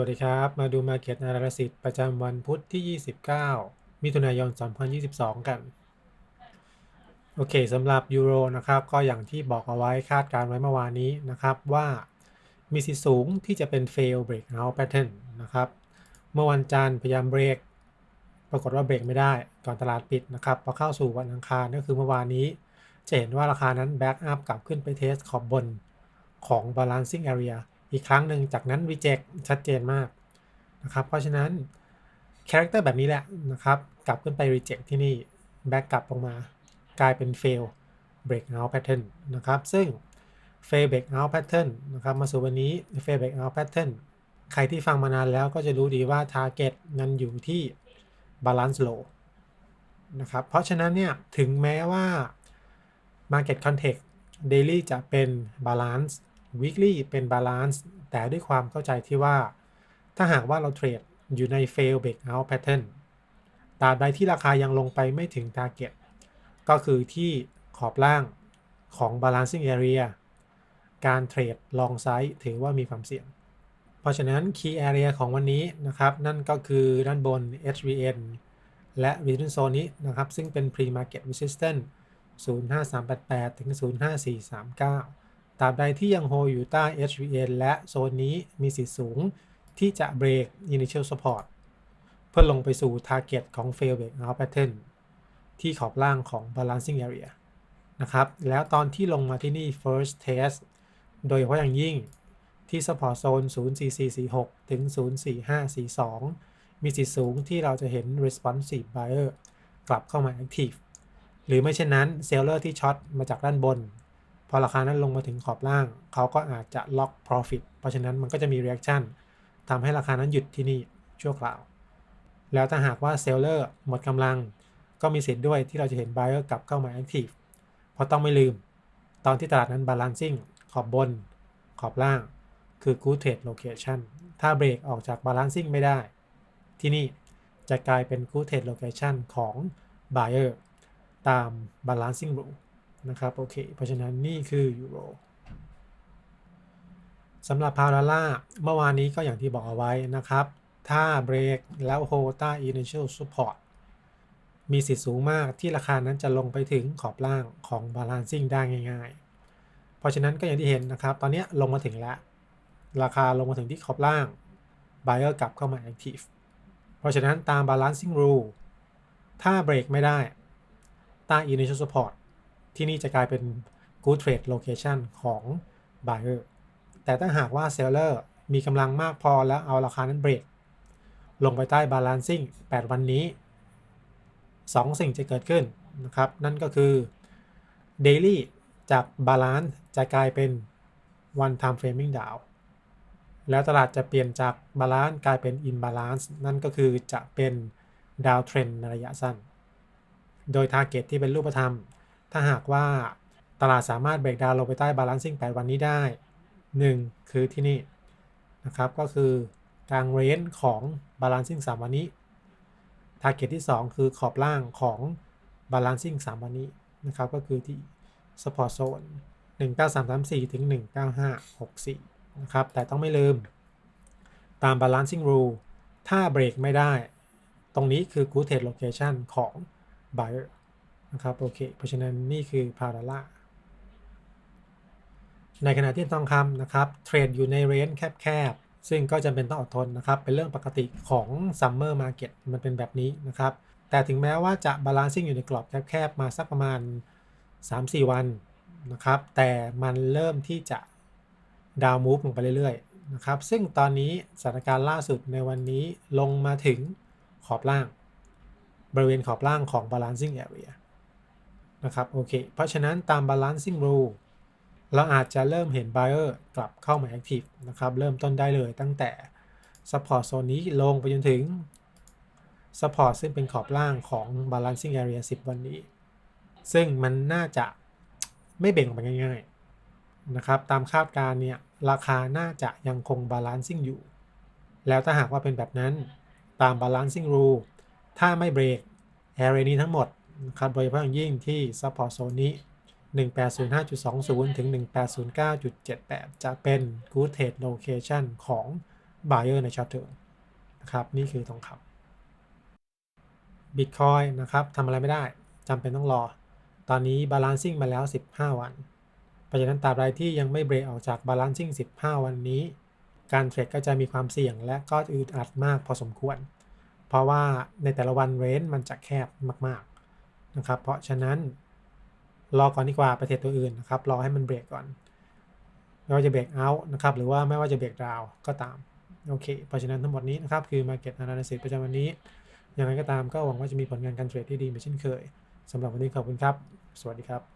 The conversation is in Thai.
วัสดีครับ มาดู Market Analysis ประจำวันพุธที่ 29 มิถุนายน 2022 กัน โอเคสำหรับยูโรนะครับ ก็อย่างที่บอกเอาไว้คาดการไว้เมื่อวานนี้นะครับว่ามีสิทธิสูงที่จะเป็น fail breakout pattern นะครับ เมื่อวันจันทร์พยายามเบรก ปรากฏว่าเบรกไม่ได้ก่อนตลาดปิดนะครับพอเข้าสู่วันอังคารก็คือเมื่อวานนี้จะเห็นว่าราคานั้น back up กลับขึ้นไปเทสขอบบนของ balancing area อีกครั้งหนึ่งจากนั้น reject ชัดเจนมากนะครับ เพราะฉะนั้นคาแรคเตอร์แบบนี้แหละนะครับ กลับขึ้นไป reject ที่นี่ back กลับลงมากลายเป็น fail breakout pattern นะครับ ซึ่ง fail breakout pattern นะครับ มาสู่วันนี้ fail breakout pattern ใครที่ฟังมานานแล้วก็จะรู้ดีว่า target นั้นอยู่ที่ balance low นะครับ เพราะฉะนั้นเนี่ย ถึงแม้ว่า market context daily จะเป็น balance weekly เป็น balance แต่ด้วยความเข้าใจที่ว่า ถ้าหากว่าเราเทรดอยู่ใน fail breakout pattern ตราบใดที่ราคายังลงไปไม่ถึง target ก็คือที่ขอบล่างของ balancing area การเทรด long side ถือว่ามีความเสี่ยง เพราะฉะนั้น key area ของวันนี้นะครับ นั่นก็คือด้านบน HVN และ resistance zone นี้นะครับ ซึ่งเป็น pre market resistance 05388 ถึง 05439 ตราบใดที่ยังโฮอยู่ใต้ HVN และโซนนี้มีสิทธิสูงที่จะเบรก initial support เพื่อลงไปสู่ target ของ fail breakout pattern ที่ขอบล่างของ balancing area นะครับ แล้วตอนที่ลงมาที่นี่ first test โดยเฉพาะอย่างยิ่งที่ support zone 04446 ถึง 04542 มีสิทธิสูงที่เราจะเห็น responsive buyer กลับเข้ามา active หรือไม่เช่นนั้นเซลเลอร์ที่ช็อตมาจากด้านบน พอราคานั้นลงมาถึงขอบล่าง เขาก็อาจจะล็อก profit เพราะฉะนั้นมันก็จะมี reaction ทำให้ราคานั้นหยุดที่นี่ชั่วคราว แล้วถ้าหากว่าเซลเลอร์หมดกำลัง ก็มีสิทธิ์ด้วยที่เราจะเห็น buyer กลับเข้ามา active เพราะต้องไม่ลืม ตอนที่ตลาดนั้น balancing ขอบบน ขอบล่าง คือ good trade location ถ้าเบรกออกจาก balancing ไม่ได้ ที่นี่จะกลายเป็น good trade location ของ buyer ตาม balancing rule นะครับโอเคเพราะฉะนั้นนี่คือยูโรสำหรับพาวดอลลาร์เมื่อวานนี้ก็อย่างที่บอกเอาไว้นะครับ ถ้าเบรกแล้วโฮต้ initial support มีสิทธิ์สูงมากที่ราคานั้นจะลงไปถึงขอบล่างของ balancing ได้ง่ายๆ เพราะฉะนั้นก็อย่างที่เห็นนะครับ ตอนนี้ลงมาถึงแล้ว ราคาลงมาถึงที่ขอบล่าง buyer กลับเข้ามา active เพราะฉะนั้นตาม balancing rule ถ้าเบรกไม่ได้ต้ initial support ที่นี่จะกลายเป็น good trade location ของ buyer แต่ถ้าหากว่า seller มีกำลังมากพอแล้วเอาราคานั้นเบรกลงไปใต้ balancing 8 วันนี้ 2 สิ่งจะเกิดขึ้นนะครับ นั่นก็คือ daily จาก balance จะกลายเป็น one time framing down แล้วตลาดจะเปลี่ยนจาก balance กลายเป็น imbalance นั่นก็คือจะเป็น down trend ในระยะสั้น โดย target ที่เป็นรูปธรรม ถ้าหากว่าตลาดสามารถเบรกดาวลงไปใต้ balancing 8 วันนี้ได้ 1 คือที่นี่นะครับ ก็คือกลางเรนจ์ของ balancing 3 วันนี้ target ที่ 2 คือขอบล่างของ balancing 3 วันนี้นะครับ ก็คือที่ support zone 19334 ถึง 19564 นะครับ แต่ต้องไม่ลืม ตาม balancing rule ถ้าเบรกไม่ได้ ตรงนี้คือ good trade location ของ buyer นะครับโอเคเพราะฉะนั้นนี่คือพาราล่าในขณะที่ทองคำนะครับเทรดอยู่ในเรนจ์แคบๆ ซึ่งก็จำเป็นต้องอดทนนะครับเป็นเรื่องปกติของ Summer Market มันเป็นแบบนี้นะครับ แต่ถึงแม้ว่าจะ balancing อยู่ในกรอบแคบๆ มาสักประมาณ 3-4 วันนะครับแต่มันเริ่มที่จะดาวมูฟลงไปเรื่อยๆนะครับซึ่งตอนนี้สถานการณ์ล่าสุดในวันนี้ลงมาถึงขอบล่าง บริเวณขอบล่างของ balancing area นะครับโอเค เพราะฉะนั้นตาม balancing rule เราอาจจะเริ่มเห็น buyer กลับเข้ามา active นะครับ เริ่มต้นได้เลยตั้งแต่ support โซนนี้ลงไปจนถึง support ซึ่งเป็นขอบล่างของ balancing area 10 วันนี้ ซึ่งมันน่าจะไม่เบ่งออกไปง่าย ๆ นะครับ ตามคาดการณ์เนี่ย ราคาน่าจะยังคง balancing อยู่ แล้วถ้าหากว่าเป็นแบบนั้นตาม balancing rule ถ้าไม่เบรก area นี้ทั้งหมด ครับโดยเฉพาะอย่างยิ่งที่ support โซนนี้ 1805.20 ถึง 1809.78 จะเป็น good trade location ของ buyer ใน short term นะครับ นี่คือทองคำ Bitcoin นะครับทำอะไรไม่ได้จำเป็นต้องรอ ตอนนี้ balancing มาแล้ว 15 วัน เพราะฉะนั้นตราบใดที่ยังไม่เบรกออกจาก balancing 15 วันนี้ การเทรดก็จะมีความเสี่ยงและก็อึดอัดมากพอสมควร เพราะว่าในแต่ละวันเรนมันจะแคบมากๆ นะครับ เพราะฉะนั้นรอก่อนดีกว่าไปเทรดตัวอื่นนะครับ รอให้มันเบรกก่อน ไม่ว่าจะเบรกเอาท์นะครับ หรือว่าไม่ว่าจะเบรกดาวก็ตาม โอเค เพราะฉะนั้นทั้งหมดนี้นะครับ คือ Market Analysis ประจำวันนี้ ยังไงก็ตามก็หวังว่าจะมีผลงานการเทรดที่ดีเหมือนเช่นเคยสำหรับวันนี้ขอบคุณครับ สวัสดีครับ